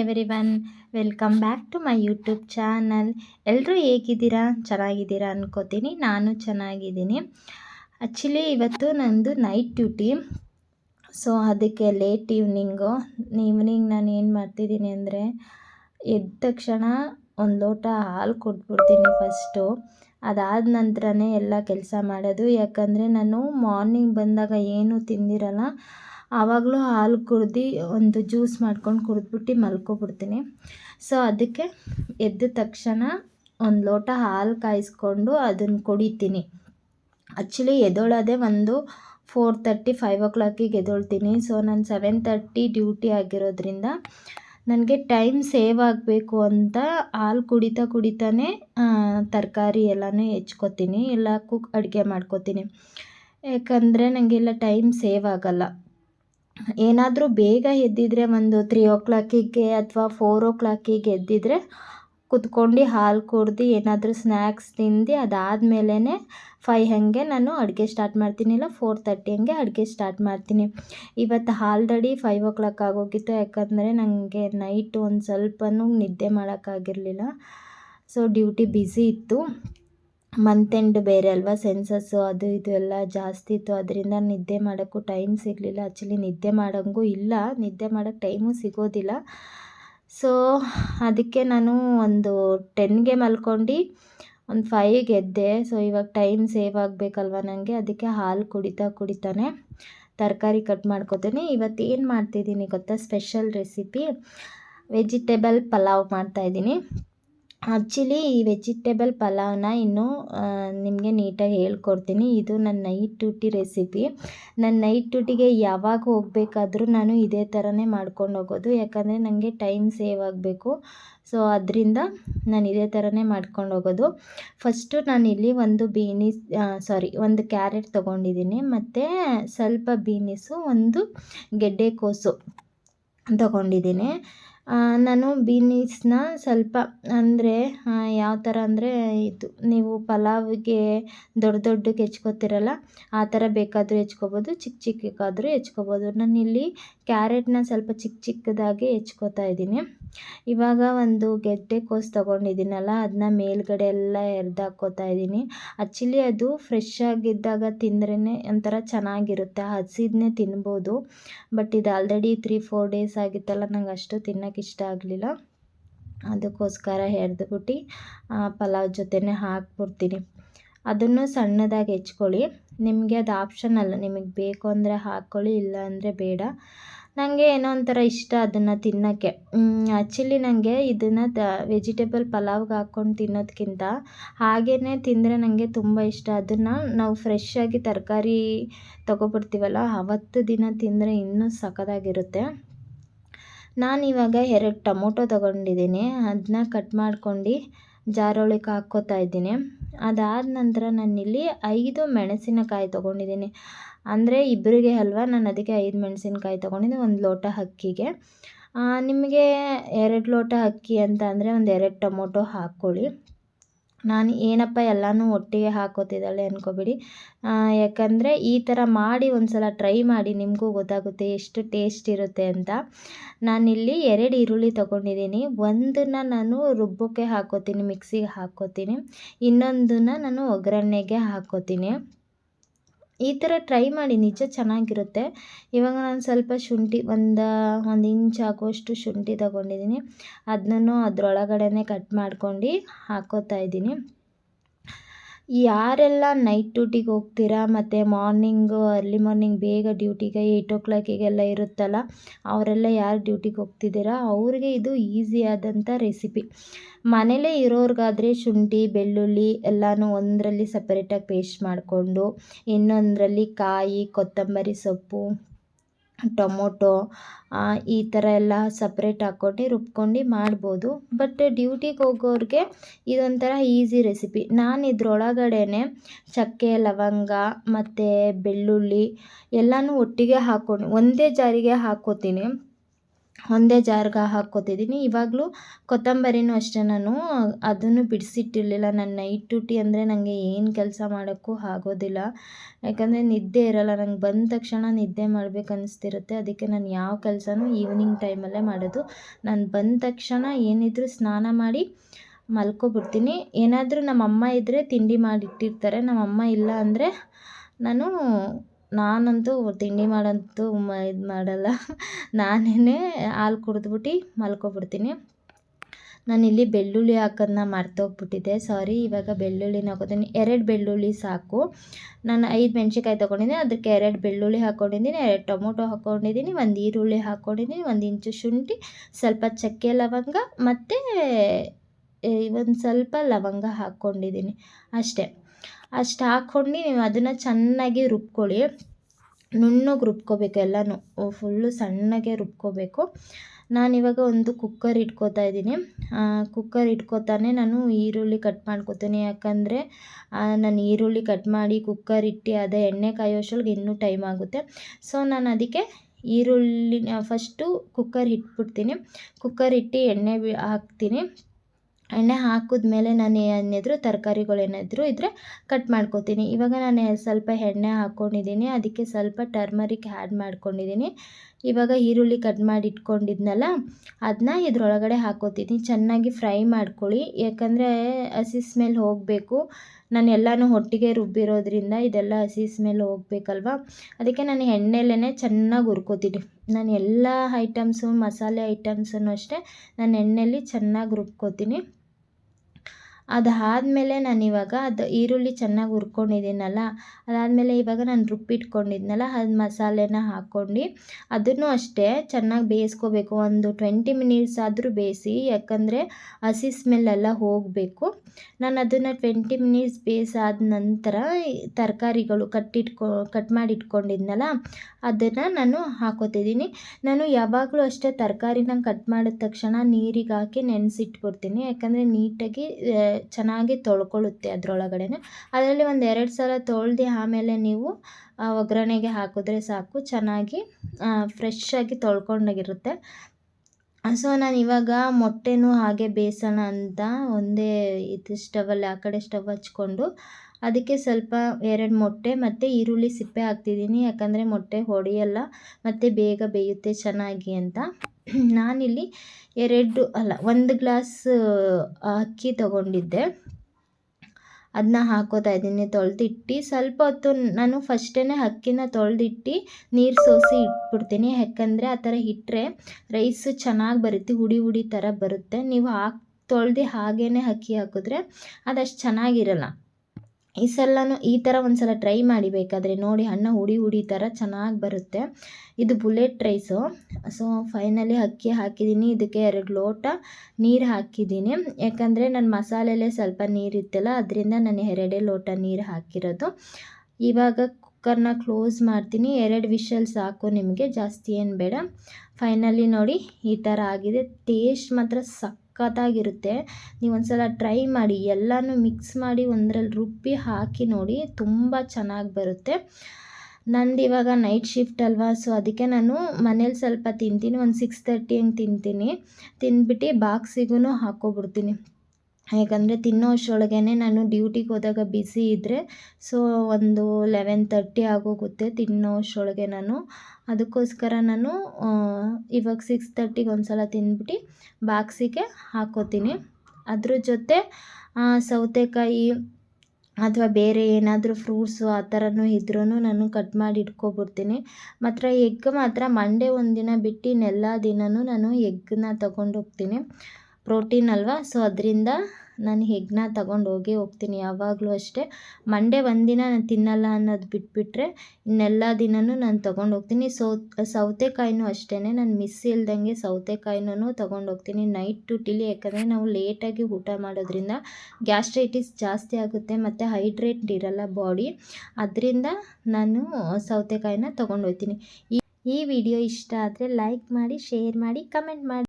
Everyone welcome back to my YouTube channel ಎಲ್ಲರೂ ಹೇಗಿದ್ದೀರಾ? ಚೆನ್ನಾಗಿದ್ದೀರಾ ಅನ್ಕೋತೀನಿ. ನಾನು ಚೆನ್ನಾಗಿದ್ದೀನಿ. ಆ್ಯಕ್ಚುಲಿ ಇವತ್ತು ನಂದು ನೈಟ್ ಡ್ಯೂಟಿ ಸೊ ಅದಕ್ಕೆ ಲೇಟ್ ಈವ್ನಿಂಗು ಈವ್ನಿಂಗ್ ನಾನು ಏನು ಮಾಡ್ತಿದ್ದೀನಿ ಅಂದರೆ, ಎದ್ದ ತಕ್ಷಣ ಒಂದು ಲೋಟ ಹಾಲು ಕೊಟ್ಬಿಡ್ತೀನಿ ಫಸ್ಟು ಅದಾದ ನಂತರನೇ ಎಲ್ಲ ಕೆಲಸ ಮಾಡೋದು. ಯಾಕಂದರೆ ನಾನು ಮಾರ್ನಿಂಗ್ ಬಂದಾಗ ಏನೂ ತಿಂದಿರಲ್ಲ ಆವಾಗಲೂ ಹಾಲು ಕುಡ್ದು ಒಂದು ಜ್ಯೂಸ್ ಮಾಡ್ಕೊಂಡು ಕುಡಿದ್ಬಿಟ್ಟು ಮಲ್ಕೊಬಿಡ್ತೀನಿ. ಸೊ ಅದಕ್ಕೆ ಎದ್ದ ತಕ್ಷಣ ಒಂದು ಲೋಟ ಹಾಲು ಕಾಯಿಸ್ಕೊಂಡು ಅದನ್ನು ಕುಡಿತೀನಿ. ಆ್ಯಕ್ಚುಲಿ ಎದೊಳೋದೇ ಒಂದು ಫೋರ್ ತರ್ಟಿ ಫೈವ್ ಓ ಕ್ಲಾಕಿಗೆ ಎದೊಳ್ತೀನಿ. ಸೊ ನಾನು ಸೆವೆನ್ ತರ್ಟಿ ಡ್ಯೂಟಿ ಆಗಿರೋದ್ರಿಂದ ನನಗೆ ಟೈಮ್ ಸೇವ್ ಆಗಬೇಕು ಅಂತ ಹಾಲು ಕುಡಿತಾ ಕುಡಿತಾನೆ ತರಕಾರಿ ಎಲ್ಲನೂ ಹೆಚ್ಕೊತೀನಿ. ಎಲ್ಲ ಕುಕ್ ಅಡುಗೆ ಮಾಡ್ಕೋತೀನಿ. ಯಾಕಂದರೆ ನನಗೆಲ್ಲ ಟೈಮ್ ಸೇವ್ ಆಗೋಲ್ಲ. ಏನಾದರೂ ಬೇಗ ಎದ್ದಿದ್ರೆ ಒಂದು ತ್ರೀ ಓ ಕ್ಲಾಕಿಗೆ ಅಥವಾ ಫೋರ್ ಓ ಕ್ಲಾಕಿಗೆ ಎದ್ದಿದ್ರೆ ಕುತ್ಕೊಂಡು ಹಾಲು ಕುಡ್ದು ಏನಾದರೂ ಸ್ನ್ಯಾಕ್ಸ್ ತಿಂದು ಅದಾದಮೇಲೆ ಫೈ ಹಾಗೆ ನಾನು ಅಡುಗೆ ಸ್ಟಾರ್ಟ್ ಮಾಡ್ತೀನಿ. ಇಲ್ಲ ಫೋರ್ ತರ್ಟಿ ಹಾಗೆ ಅಡುಗೆ ಸ್ಟಾರ್ಟ್ ಮಾಡ್ತೀನಿ. ಇವತ್ತು ಆಲ್ರೆಡಿ ಫೈವ್ ಓ ಕ್ಲಾಕ್ ಆಗೋಗಿತ್ತು. ಯಾಕಂದರೆ ನನಗೆ ನೈಟ್ ಒಂದು ಸ್ವಲ್ಪನೂ ನಿದ್ದೆ ಮಾಡೋಕ್ಕಾಗಿರಲಿಲ್ಲ ಸೊ ಡ್ಯೂಟಿ ಬ್ಯುಸಿ ಇತ್ತು. ಮಂತ್ ಎಂಡ್ ಬೇರೆ ಅಲ್ವಾ? ಸೆನ್ಸಸ್ಸು ಅದು ಇದು ಎಲ್ಲ ಜಾಸ್ತಿ ಇತ್ತು. ಅದರಿಂದ ನಿದ್ದೆ ಮಾಡೋಕ್ಕೂ ಟೈಮ್ ಸಿಗಲಿಲ್ಲ. ಆ್ಯಕ್ಚುಲಿ ನಿದ್ದೆ ಮಾಡೋಂಗೂ ಇಲ್ಲ. ನಿದ್ದೆ ಮಾಡೋಕ್ಕೆ ಟೈಮು ಸಿಗೋದಿಲ್ಲ. ಸೊ ಅದಕ್ಕೆ ನಾನು ಒಂದು ಟೆನ್ಗೆ ಮಲ್ಕೊಂಡು, ಒಂದು ಫೈವ್ಗೆ ಎದ್ದೆ ಸೊ ಇವಾಗ ಟೈಮ್ ಸೇವ್ ಆಗಬೇಕಲ್ವ ನನಗೆ ಅದಕ್ಕೆ ಹಾಲು ಕುಡಿತಾ ಕುಡಿತಾನೆ ತರಕಾರಿ ಕಟ್ ಮಾಡ್ಕೋತೀನಿ. ಇವತ್ತು ಏನು ಮಾಡ್ತಿದ್ದೀನಿ ಗೊತ್ತಾ? ಸ್ಪೆಷಲ್ ರೆಸಿಪಿ ವೆಜಿಟೇಬಲ್ ಪಲಾವ್ ಮಾಡ್ತಾಯಿದ್ದೀನಿ ಆ್ಯಕ್ಚುಲಿ ಈ ವೆಜಿಟೇಬಲ್ ಪಲಾವನ್ನ ಇನ್ನೂ ನಿಮಗೆ ನೀಟಾಗಿ ಹೇಳ್ಕೊಡ್ತೀನಿ. ಇದು ನನ್ನ ನೈಟ್ ಡ್ಯೂಟಿ ರೆಸಿಪಿ ನನ್ನ ನೈಟ್ ಡ್ಯೂಟಿಗೆ ಯಾವಾಗ ಹೋಗಬೇಕಾದ್ರೂ ನಾನು ಇದೇ ಥರನೇ ಮಾಡ್ಕೊಂಡು ಹೋಗೋದು. ಯಾಕಂದರೆ ನನಗೆ ಟೈಮ್ ಸೇವ್ ಆಗಬೇಕು. ಸೊ ಅದರಿಂದ ನಾನು ಇದೇ ಥರನೇ ಮಾಡ್ಕೊಂಡು ಹೋಗೋದು. ಫಸ್ಟು ನಾನಿಲ್ಲಿ ಒಂದು ಬೀನಿಸ್ ಸಾರಿ ಒಂದು ಕ್ಯಾರೆಟ್ ತೊಗೊಂಡಿದ್ದೀನಿ. ಮತ್ತು ಸ್ವಲ್ಪ ಬೀನಿಸು ಒಂದು ಗೆಡ್ಡೆಕೋಸು ತೊಗೊಂಡಿದ್ದೀನಿ. ನಾನು ಬೀನಿಸ್ನ ಸ್ವಲ್ಪ ಅಂದರೆ ಯಾವ ಥರ ಅಂದರೆ ಇದು, ನೀವು ಪಲಾವ್ಗೆ ದೊಡ್ಡ ದೊಡ್ಡಕ್ಕೆ ಹೆಚ್ಕೋತಿರಲ್ಲ, ಆ ಥರ ಬೇಕಾದರೂ ಹೆಚ್ಕೋಬೋದು, ಚಿಕ್ಕ ಚಿಕ್ಕಕ್ಕಾದರೂ ಹೆಚ್ಕೋಬೋದು. ನಾನಿಲ್ಲಿ ಕ್ಯಾರೆಟ್ನ ಸ್ವಲ್ಪ ಚಿಕ್ಕ ಚಿಕ್ಕದಾಗಿ ಹೆಚ್ಕೋತಾ ಇದ್ದೀನಿ. ಇವಾಗ ಒಂದು ಗೆಡ್ಡೆ ಕೋಸ್ ತೊಗೊಂಡಿದ್ದೀನಲ್ಲ ಅದನ್ನ ಮೇಲ್ಗಡೆ ಎಲ್ಲ ಎರ್ದಾಕೋತಾ ಇದ್ದೀನಿ. ಆ್ಯಕ್ಚುಲಿ ಅದು ಫ್ರೆಶ್ ಆಗಿದ್ದಾಗ ತಿಂದ್ರೇ ಒಂಥರ ಚೆನ್ನಾಗಿರುತ್ತೆ ಹಸಿದನ್ನೇ ತಿನ್ಬೋದು. ಬಟ್ ಇದು ಆಲ್ರೆಡಿ ತ್ರೀ ಫೋರ್ ಡೇಸ್ ಆಗಿತ್ತಲ್ಲ, ನಂಗೆ ಅಷ್ಟು ತಿನ್ನೋಕೆ ಇಷ್ಟ ಆಗಲಿಲ್ಲ. ಅದಕ್ಕೋಸ್ಕರ ಎರ್ದ್ಬಿಟ್ಟು ಪಲಾವ್ ಜೊತೆನೇ ಹಾಕ್ಬಿಡ್ತೀನಿ. ಅದನ್ನು ಸಣ್ಣದಾಗಿ ಹೆಚ್ಕೊಳ್ಳಿ. ನಿಮಗೆ ಅದು ಆಪ್ಷನಲ್ ನಿಮಗೆ ಬೇಕು ಅಂದರೆ ಹಾಕ್ಕೊಳ್ಳಿ ಇಲ್ಲ ಅಂದರೆ ಬೇಡ. ನನಗೆ ಏನೋ ಒಂಥರ ಇಷ್ಟ ಅದನ್ನು ತಿನ್ನೋಕ್ಕೆ. ಆ್ಯಕ್ಚುಲಿ ನನಗೆ ಇದನ್ನು ತ ವೆಜಿಟೇಬಲ್ ಪಲಾವ್ಗೆ ಹಾಕ್ಕೊಂಡು ತಿನ್ನೋದಕ್ಕಿಂತ ಹಾಗೇ ತಿಂದರೆ ನನಗೆ ತುಂಬ ಇಷ್ಟ. ಅದನ್ನು ನಾವು ಫ್ರೆಶ್ಶಾಗಿ ತರಕಾರಿ ತೊಗೊಬಿಡ್ತೀವಲ್ಲ, ಅವತ್ತು ದಿನ ತಿಂದರೆ ಇನ್ನೂ ಸಖತ್ತಾಗಿರುತ್ತೆ. ನಾನಿವಾಗ ಎರಡು ಟೊಮೊಟೊ ತೊಗೊಂಡಿದ್ದೀನಿ ಅದನ್ನ ಕಟ್ ಮಾಡ್ಕೊಂಡು ಜಾರೊಳಗೆ ಹಾಕ್ಕೋತಾ ಇದ್ದೀನಿ. ಅದಾದ ನಂತರ ನಾನಿಲ್ಲಿ ಐದು ಮೆಣಸಿನಕಾಯಿ ತೊಗೊಂಡಿದ್ದೀನಿ. ಅಂದರೆ ಇಬ್ಬರಿಗೆ ಅಲ್ವಾ, ನಾನು ಅದಕ್ಕೆ ಐದು ಮೆಣಸಿನಕಾಯಿ ತೊಗೊಂಡಿದ್ದೆ, ಒಂದು ಲೋಟ ಅಕ್ಕಿಗೆ. ನಿಮಗೆ ಎರಡು ಲೋಟ ಅಕ್ಕಿ ಅಂತ ಅಂದರೆ ಒಂದು ಎರಡು ಟೊಮೊಟೊ ಹಾಕ್ಕೊಳ್ಳಿ. ನಾನು ಏನಪ್ಪ ಎಲ್ಲನೂ ಒಟ್ಟಿಗೆ ಹಾಕೋತಿದ್ದಾಳೆ ಅಂದ್ಕೊಬೇಡಿ ಯಾಕಂದರೆ ಈ ಥರ ಮಾಡಿ ಒಂದು ಸಲ ಟ್ರೈ ಮಾಡಿ ನಿಮಗೂ ಗೊತ್ತಾಗುತ್ತೆ ಎಷ್ಟು ಟೇಸ್ಟ್ ಇರುತ್ತೆ ಅಂತ. ನಾನಿಲ್ಲಿ ಎರಡು ಈರುಳ್ಳಿ ತೊಗೊಂಡಿದ್ದೀನಿ. ಒಂದನ್ನು ನಾನು ರುಬ್ಬೋಕ್ಕೆ ಹಾಕೋತೀನಿ ಮಿಕ್ಸಿಗೆ ಹಾಕ್ಕೋತೀನಿ ಇನ್ನೊಂದನ್ನು ನಾನು ಒಗ್ಗರಣೆಗೆ ಹಾಕ್ಕೋತೀನಿ ಈ ಥರ ಟ್ರೈ ಮಾಡಿ, ನಿಜ ಚೆನ್ನಾಗಿರುತ್ತೆ. ಇವಾಗ ನಾನು ಸ್ವಲ್ಪ ಶುಂಠಿ ಒಂದು ಒಂದು ಇಂಚ್ ಆಗುವಷ್ಟು ಶುಂಠಿ ತಗೊಂಡಿದ್ದೀನಿ ಅದನ್ನೂ ಅದರೊಳಗಡೆನೇ ಕಟ್ ಮಾಡ್ಕೊಂಡು ಹಾಕ್ಕೋತಾ ಇದ್ದೀನಿ. ಯಾರೆಲ್ಲ ನೈಟ್ ಡ್ಯೂಟಿಗೆ ಹೋಗ್ತೀರಾ? ಮತ್ತು ಮಾರ್ನಿಂಗು ಅರ್ಲಿ ಮಾರ್ನಿಂಗ್ ಬೇಗ ಡ್ಯೂಟಿಗೆ ಏಯ್ಟ್ ಓ ಕ್ಲಾಕಿಗೆಲ್ಲ ಇರುತ್ತಲ್ಲ, ಅವರೆಲ್ಲ ಯಾರು ಡ್ಯೂಟಿಗೆ ಹೋಗ್ತಿದ್ದೀರಾ? ಅವ್ರಿಗೆ ಇದು ಈಸಿ ಆದಂಥ ರೆಸಿಪಿ ಮನೇಲೇ ಇರೋರಿಗಾದರೆ ಶುಂಠಿ, ಬೆಳ್ಳುಳ್ಳಿ ಎಲ್ಲನೂ ಒಂದರಲ್ಲಿ ಸಪ್ರೇಟಾಗಿ ಪೇಸ್ಟ್ ಮಾಡಿಕೊಂಡು, ಇನ್ನೊಂದರಲ್ಲಿ ಕಾಯಿ, ಕೊತ್ತಂಬರಿ ಸೊಪ್ಪು ಟೊಮೊಟೊ ಈ ಥರ ಎಲ್ಲ ಸಪ್ರೇಟ್ ಹಾಕ್ಕೊಂಡು ರುಬ್ಕೊಂಡು ಮಾಡ್ಬೋದು. ಬಟ್ ಡ್ಯೂಟಿಗೆ ಹೋಗೋರಿಗೆ ಇದೊಂಥರ ಈಸಿ ರೆಸಿಪಿ ನಾನು ಇದ್ರೊಳಗಡೆನೆ ಚಕ್ಕೆ, ಲವಂಗ ಮತ್ತು ಬೆಳ್ಳುಳ್ಳಿ ಎಲ್ಲನೂ ಒಟ್ಟಿಗೆ ಹಾಕ್ಕೊಂಡು ಒಂದೇ ಜಾರಿಗೆ ಹಾಕ್ಕೋತೀನಿ ಒಂದೇ ಜಾರ್ಗೆ ಹಾಕ್ಕೋತಿದ್ದೀನಿ ಇವಾಗಲೂ ಕೊತ್ತಂಬರಿನೂ ಅಷ್ಟೇ. ನಾನು ಅದನ್ನು ಬಿಡಿಸಿಟ್ಟಿರಲಿಲ್ಲ. ನನ್ನ ನೈಟ್ ಡ್ಯೂಟಿ ಅಂದರೆ ನನಗೆ ಏನು ಕೆಲಸ ಮಾಡೋಕ್ಕೂ ಆಗೋದಿಲ್ಲ. ಯಾಕಂದರೆ ನಿದ್ದೆ ಇರಲ್ಲ. ನಂಗೆ ಬಂದ ತಕ್ಷಣ ನಿದ್ದೆ ಮಾಡ್ಬೇಕು ಅನಿಸ್ತಿರುತ್ತೆ. ಅದಕ್ಕೆ ನಾನು ಯಾವ ಕೆಲಸನೂ ಈವ್ನಿಂಗ್ ಟೈಮಲ್ಲೇ ಮಾಡೋದು. ನಾನು ಬಂದ ತಕ್ಷಣ ಏನಿದ್ರೂ ಸ್ನಾನ ಮಾಡಿ ಮಲ್ಕೊಬಿಡ್ತೀನಿ. ಏನಾದರೂ ನಮ್ಮ ಅಮ್ಮ ಇದ್ದರೆ ತಿಂಡಿ ಮಾಡಿಟ್ಟಿರ್ತಾರೆ. ನಮ್ಮ ಅಮ್ಮ ಇಲ್ಲ ಅಂದರೆ ನಾನು ನಾನಂತೂ ತಿಂಡಿ ಮಾಡಂತೂ ಮ ಇದು ಮಾಡಲ್ಲ. ನಾನೇ ಹಾಲು ಕುಡಿದ್ಬಿಟ್ಟು ಮಲ್ಕೊಬಿಡ್ತೀನಿ. ನಾನಿಲ್ಲಿ ಬೆಳ್ಳುಳ್ಳಿ ಹಾಕೋದನ್ನ ಮರ್ತೋಗ್ಬಿಟ್ಟಿದ್ದೆ ಸಾರಿ, ಇವಾಗ ಬೆಳ್ಳುಳ್ಳಿನ ಹಾಕೋತೀನಿ. ಎರಡು ಬೆಳ್ಳುಳ್ಳಿ ಸಾಕು. ನಾನು ಐದು ಮೆಣ್ಸಿನ್ಕಾಯಿ ತೊಗೊಂಡಿದ್ದೀನಿ. ಅದಕ್ಕೆ ಎರಡು ಬೆಳ್ಳುಳ್ಳಿ ಹಾಕ್ಕೊಂಡಿದ್ದೀನಿ ಎರಡು ಟೊಮೊಟೊ ಹಾಕ್ಕೊಂಡಿದ್ದೀನಿ ಒಂದು ಈರುಳ್ಳಿ ಹಾಕ್ಕೊಂಡಿದ್ದೀನಿ ಒಂದು ಇಂಚು ಶುಂಠಿ, ಸ್ವಲ್ಪ ಚಕ್ಕೆ ಲವಂಗ ಮತ್ತು ಒಂದು ಸ್ವಲ್ಪ ಲವಂಗ ಹಾಕ್ಕೊಂಡಿದ್ದೀನಿ ಅಷ್ಟೇ. ಅಷ್ಟು ಹಾಕ್ಕೊಂಡು ನೀವು ಅದನ್ನು ಚೆನ್ನಾಗಿ ರುಬ್ಕೊಳ್ಳಿ. ನುಣ್ಣಗೆ ರುಬ್ಕೋಬೇಕು ಎಲ್ಲನೂ. ಫುಲ್ಲು ಸಣ್ಣಗೆ ರುಬ್ಕೋಬೇಕು. ನಾನಿವಾಗ ಒಂದು ಕುಕ್ಕರ್ ಇಟ್ಕೋತಾ ಇದ್ದೀನಿ. ಕುಕ್ಕರ್ ಇಟ್ಕೋತಾನೆ ನಾನು ಈರುಳ್ಳಿ ಕಟ್ ಮಾಡ್ಕೋತೀನಿ. ಯಾಕಂದರೆ ನಾನು ಈರುಳ್ಳಿ ಕಟ್ ಮಾಡಿ ಕುಕ್ಕರ್ ಇಟ್ಟು ಅದೇ ಎಣ್ಣೆ ಕಾಯೋಷ್ಟೊಳಗೆ ಇನ್ನೂ ಟೈಮ್ ಆಗುತ್ತೆ. ಸೊ ನಾನು ಅದಕ್ಕೆ ಈರುಳ್ಳಿ ಫಸ್ಟು ಕುಕ್ಕರ್ ಇಟ್ಬಿಡ್ತೀನಿ. ಕುಕ್ಕರ್ ಇಟ್ಟು ಎಣ್ಣೆ ಹಾಕ್ತೀನಿ. ಎಣ್ಣೆ ಹಾಕಿದ್ಮೇಲೆ ನಾನು ಏನಿದ್ರು ತರ್ಕಾರಿಗಳು ಇದ್ದರೆ ಕಟ್ ಮಾಡ್ಕೊತೀನಿ. ಇವಾಗ ನಾನು ಸ್ವಲ್ಪ ಎಣ್ಣೆ ಹಾಕ್ಕೊಂಡಿದ್ದೀನಿ ಅದಕ್ಕೆ ಸ್ವಲ್ಪ ಟರ್ಮರಿಕ್ ಆ್ಯಡ್ ಮಾಡ್ಕೊಂಡಿದ್ದೀನಿ ಇವಾಗ ಈರುಳ್ಳಿ ಕಟ್ ಮಾಡಿ ಇಟ್ಕೊಂಡಿದ್ನಲ್ಲ ಅದನ್ನ ಇದ್ರೊಳಗಡೆ ಹಾಕೋತೀನಿ. ಚೆನ್ನಾಗಿ ಫ್ರೈ ಮಾಡ್ಕೊಳ್ಳಿ. ಯಾಕಂದರೆ ಹಸಿ ಸ್ಮೆಲ್ ಹೋಗಬೇಕು. ನಾನು ಎಲ್ಲನೂ ಒಟ್ಟಿಗೆ ರುಬ್ಬಿರೋದ್ರಿಂದ ಇದೆಲ್ಲ ಹಸಿ ಸ್ಮೆಲ್ ಹೋಗ್ಬೇಕಲ್ವ? ಅದಕ್ಕೆ ನಾನು ಎಣ್ಣೆಲೇ ಚೆನ್ನಾಗಿ ಹುರ್ಕೋತೀನಿ. ನಾನು ಎಲ್ಲ ಐಟಮ್ಸು ಮಸಾಲೆ ಐಟಮ್ಸನ್ನು ಅಷ್ಟೇ ನಾನು ಎಣ್ಣೆಯಲ್ಲಿ ಚೆನ್ನಾಗಿ ರುಬ್ಕೋತೀನಿ. ಅದಾದಮೇಲೆ ನಾನು ಇವಾಗ ಅದು ಈರುಳ್ಳಿ ಚೆನ್ನಾಗಿ ಹುರ್ಕೊಂಡಿದ್ದೀನಲ್ಲ, ಅದಾದಮೇಲೆ ಇವಾಗ ನಾನು ರುಬ್ಬಿಟ್ಕೊಂಡಿದ್ನಲ್ಲ, ಅದು ಮಸಾಲೆನ ಹಾಕ್ಕೊಂಡು ಅದನ್ನು ಅಷ್ಟೇ ಚೆನ್ನಾಗಿ ಬೇಯಿಸ್ಕೋಬೇಕು. ಒಂದು ಟ್ವೆಂಟಿ ಮಿನಿಟ್ಸ್ ಆದರೂ ಬೇಯಿಸಿ, ಯಾಕಂದರೆ ಹಸಿ ಸ್ಮೆಲ್ಲೆಲ್ಲ ಹೋಗಬೇಕು. ನಾನು ಅದನ್ನು ಟ್ವೆಂಟಿ ಮಿನಿಟ್ಸ್ ಬೇಯಿಸಾದ ನಂತರ ತರಕಾರಿಗಳು ಕಟ್ಟಿಟ್ಕೊ ಕಟ್ ಮಾಡಿ ಇಟ್ಕೊಂಡಿದ್ನಲ್ಲ ಅದನ್ನು ನಾನು ಹಾಕೋತಿದ್ದೀನಿ. ನಾನು ಯಾವಾಗಲೂ ಅಷ್ಟೇ ತರಕಾರಿನ ಕಟ್ ಮಾಡಿದ ತಕ್ಷಣ ನೀರಿಗೆ ಹಾಕಿ ನೆನೆಸಿಟ್ಬಿಡ್ತೀನಿ. ಯಾಕಂದರೆ ನೀಟಾಗಿ ಚೆನ್ನಾಗಿ ತೊಳ್ಕೊಳ್ಳುತ್ತೆ ಅದರೊಳಗಡೆ ಅದರಲ್ಲಿ ಒಂದು ಎರಡು ಸಲ ತೊಳ್ದು ಆಮೇಲೆ ನೀವು ಒಗ್ಗರಣೆಗೆ ಹಾಕಿದ್ರೆ ಸಾಕು. ಚೆನ್ನಾಗಿ ಫ್ರೆಶ್ಶಾಗಿ ತೊಳ್ಕೊಂಡಾಗಿರುತ್ತೆ. ಸೊ, ನಾನು ಇವಾಗ ಮೊಟ್ಟೆನೂ ಹಾಗೆ ಬೇಯಿಸೋಣ ಅಂತ ಒಂದೇ ಇದು ಸ್ಟವಲ್ಲಿ ಆ ಕಡೆ ಸ್ಟವ್ ಹಚ್ಕೊಂಡು ಅದಕ್ಕೆ ಸ್ವಲ್ಪ ಎರಡು ಮೊಟ್ಟೆ ಮತ್ತು ಈರುಳ್ಳಿ ಸಿಪ್ಪೆ ಹಾಕ್ತಿದ್ದೀನಿ. ಯಾಕಂದರೆ ಮೊಟ್ಟೆ ಹೊಡೆಯಲ್ಲ, ಮತ್ತು ಬೇಗ ಬೇಯುತ್ತೆ ಚೆನ್ನಾಗಿ ಅಂತ. ನಾನಿಲ್ಲಿ ಎರಡು ಅಲ್ಲ, ಒಂದು ಗ್ಲಾಸ್ ಅಕ್ಕಿ ತಗೊಂಡಿದ್ದೆ. ಅದನ್ನ ಹಾಕೋತಾ ಇದ್ದೀನಿ, ತೊಳೆದಿಟ್ಟು ಸ್ವಲ್ಪ ಹೊತ್ತು ನಾನು ಫಸ್ಟೇ ಅಕ್ಕಿನ ತೊಳೆದಿಟ್ಟು ನೀರು ಸೋಸಿ ಇಟ್ಬಿಡ್ತೀನಿ. ಯಾಕಂದರೆ ಆ ಥರ ಇಟ್ಟರೆ ರೈಸು ಚೆನ್ನಾಗಿ ಬರುತ್ತೆ, ಹುಡಿ ಹುಡಿ ಥರ ಬರುತ್ತೆ. ನೀವು ಹಾಕಿ, ತೊಳೆದು ಹಾಗೇ ಅಕ್ಕಿ ಹಾಕಿದ್ರೆ ಅದಷ್ಟು ಚೆನ್ನಾಗಿರಲ್ಲ. ಈ ಸಲನೂ ಈ ಥರ ಒಂದು ಸಲ ಟ್ರೈ ಮಾಡಿ ಬೇಕಾದರೆ ನೋಡಿ ಅನ್ನ ಹುಡಿ ಹುಡಿ ಥರ ಚೆನ್ನಾಗಿ ಬರುತ್ತೆ. ಇದು ಬುಲೆಟ್ ರೈಸು. ಸೊ, ಫೈನಲಿ ಅಕ್ಕಿ ಹಾಕಿದ್ದೀನಿ. ಇದಕ್ಕೆ ಎರಡು ಲೋಟ ನೀರು ಹಾಕಿದ್ದೀನಿ. ಯಾಕಂದರೆ ನನ್ನ ಮಸಾಲೆಲೇ ಸ್ವಲ್ಪ ನೀರಿತ್ತಲ್ಲ ಅದರಿಂದ ನಾನು ಎರಡೇ ಲೋಟ ನೀರು ಹಾಕಿರೋದು. ಇವಾಗ ಕುಕ್ಕರ್ನ ಕ್ಲೋಸ್ ಮಾಡ್ತೀನಿ. ಎರಡು ವಿಷಲ್ ಸಾಕು ನಿಮಗೆ, ಜಾಸ್ತಿ ಏನು ಬೇಡ. ಫೈನಲಿ ನೋಡಿ ಈ ಥರ ಆಗಿದೆ. ಟೇಸ್ಟ್ ಮಾತ್ರ ಸಕ್ ಸಖತ್ತಾಗಿರುತ್ತೆ. ನೀವು ಒಂದು ಸಲ ಟ್ರೈ ಮಾಡಿ, ಎಲ್ಲನೂ ಮಿಕ್ಸ್ ಮಾಡಿ ಒಂದರಲ್ಲಿ ರುಬ್ಬಿ ಹಾಕಿ ನೋಡಿ ತುಂಬ ಚೆನ್ನಾಗಿ ಬರುತ್ತೆ. ನಂದು ಇವಾಗ ನೈಟ್ ಶಿಫ್ಟ್ ಅಲ್ವಾ, ಸೊ ಅದಕ್ಕೆ ನಾನು ಮನೇಲಿ ಸ್ವಲ್ಪ ತಿಂತೀನಿ, ಒಂದು ಸಿಕ್ಸ್ ತರ್ಟಿ ಹಂಗೆ ತಿಂತೀನಿ. ತಿಂದ್ಬಿಟ್ಟು ಬಾಕ್ಸಿಗೂ ಹಾಕ್ಕೊಬಿಡ್ತೀನಿ ಯಾಕಂದರೆ ತಿನ್ನೋ ಅಷ್ಟರೊಳಗೇ ನಾನು ಡ್ಯೂಟಿಗೆ ಹೋದಾಗ ಬಿಸಿ ಇದ್ದರೆ ಸೊ ಒಂದು ಲೆವೆನ್ ತರ್ಟಿ ಆಗೋಗುತ್ತೆ ತಿನ್ನೋ ಅಷ್ಟರೊಳಗೆ ನಾನು. ಅದಕ್ಕೋಸ್ಕರ ನಾನು ಇವಾಗ ಸಿಕ್ಸ್ ತರ್ಟಿಗೆ ಒಂದು ಸಲ ತಿಂದ್ಬಿಟ್ಟು ಬಾಕ್ಸಿಗೆ ಹಾಕೋತೀನಿ. ಅದ್ರ ಜೊತೆ ಸೌತೆಕಾಯಿ ಅಥವಾ ಬೇರೆ ಏನಾದರೂ ಫ್ರೂಟ್ಸು ಆ ಥರನೂ ಇದ್ರೂ ನಾನು ಕಟ್ ಮಾಡಿ ಇಟ್ಕೊಬಿಡ್ತೀನಿ. ಮಾತ್ರ ಎಗ್ ಮಾತ್ರ ಮಂಡೇ ಒಂದಿನ ಬಿಟ್ಟು ನೆಲ್ಲ ದಿನವೂ ನಾನು ಎಗ್ಗನ್ನ ಹೋಗ್ತೀನಿ. ಪ್ರೋಟೀನ್ ಅಲ್ವಾ? ಸೊ ಅದರಿಂದ ನಾನು ಹೆಗ್ನ ತಗೊಂಡು ಹೋಗಿ ಹೋಗ್ತೀನಿ. ಯಾವಾಗಲೂ ಅಷ್ಟೇ. ಮಂಡೇ ಒಂದಿನ ನಾನು ತಿನ್ನಲ್ಲ ಅನ್ನೋದು ಬಿಟ್ಬಿಟ್ರೆ ಇನ್ನೆಲ್ಲ ದಿನವೂ ನಾನು ತೊಗೊಂಡು ಹೋಗ್ತೀನಿ. ಸೌ ಸೌತೆಕಾಯಿನೂ ಅಷ್ಟೇ ನಾನು ಮಿಸ್ ಇಲ್ದಂಗೆ ಸೌತೆಕಾಯಿನೂ ತೊಗೊಂಡು ಹೋಗ್ತೀನಿ ನೈಟ್ ಡ್ಯೂಟಿಲಿ ಯಾಕಂದರೆ ನಾವು ಲೇಟಾಗಿ ಊಟ ಮಾಡೋದ್ರಿಂದ ಗ್ಯಾಸ್ಟ್ರೈಟಿಸ್ ಜಾಸ್ತಿ ಆಗುತ್ತೆ ಮತ್ತು ಹೈಡ್ರೇಟ್ ಇರಲ್ಲ ಬಾಡಿ ಅದರಿಂದ ನಾನು ಸೌತೆಕಾಯಿನ ತೊಗೊಂಡು ಹೋಗ್ತೀನಿ. ಈ ವಿಡಿಯೋ ಇಷ್ಟ ಆದರೆ ಲೈಕ್ ಮಾಡಿ ಶೇರ್ ಮಾಡಿ ಕಮೆಂಟ್ ಮಾಡಿ.